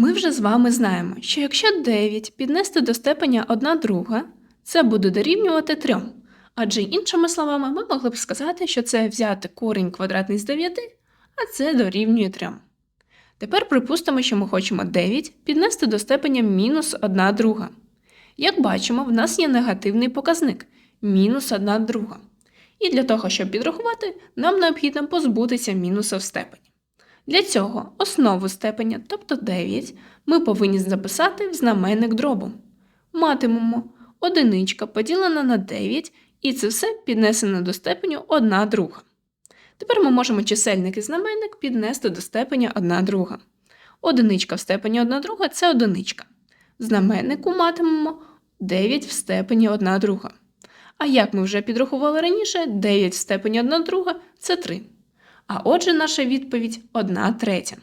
Ми вже з вами знаємо, що якщо 9 піднести до степеня 1 друга, це буде дорівнювати 3. Адже іншими словами, ми могли б сказати, що це взяти корінь квадратний з 9, а це дорівнює 3. Тепер припустимо, що ми хочемо 9 піднести до степеня мінус 1 друга. Як бачимо, в нас є негативний показник мінус 1 друга. І для того, щоб підрахувати, нам необхідно позбутися мінуса в степені. Для цього основу степеня, тобто 9, ми повинні записати в знаменник дробу. Матимемо одиничка поділена на 9, і це все піднесено до степеню 1 друга. Тепер ми можемо чисельник і знаменник піднести до степеня 1 друга. Одиничка в степені 1 друга – це одиничка. Знаменнику матимемо 9 в степені 1 друга. А як ми вже підрахували раніше, 9 в степені 1 друга – це 3. А отже, наша відповідь 1 третя.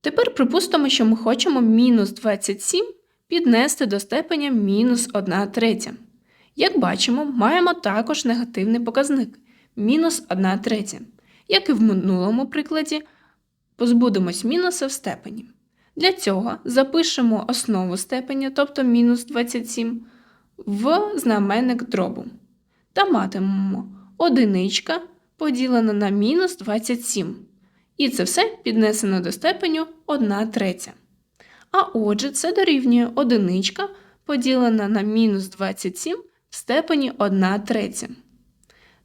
Тепер припустимо, що ми хочемо мінус 27 піднести до степеня мінус 1 третя. Як бачимо, маємо також негативний показник мінус 1 третя. Як і в минулому прикладі, позбудемось мінуса в степені. Для цього запишемо основу степеня, тобто мінус 27, в знаменник дробу. Та матимемо одиничка поділена на мінус 27. І це все піднесено до степеню 1 третя. А отже, це дорівнює одиничка поділена на мінус 27 в степені 1 третя.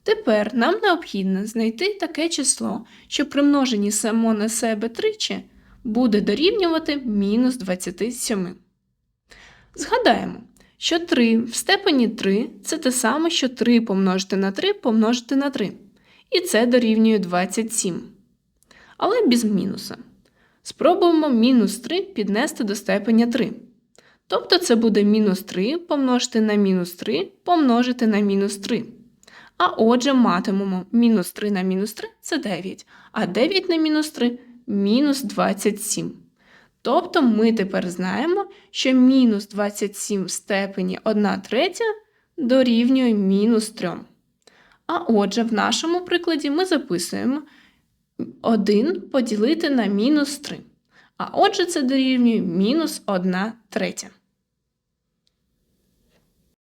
Тепер нам необхідно знайти таке число, що при множенні само на себе тричі буде дорівнювати мінус 27. Згадаємо, що 3 в степені 3 це те саме, що 3 помножити на 3 помножити на 3. І це дорівнює 27. Але без мінуса. Спробуємо мінус 3 піднести до степеня 3. Тобто це буде мінус 3 помножити на мінус 3 помножити на мінус 3. А отже, матимемо мінус 3 на мінус 3 це 9, а 9 на мінус 3 мінус 27. Тобто ми тепер знаємо, що мінус 27 в степені 1 третя дорівнює мінус 3. А отже, в нашому прикладі ми записуємо 1 поділити на мінус 3. А отже, це дорівнює мінус 1 третя.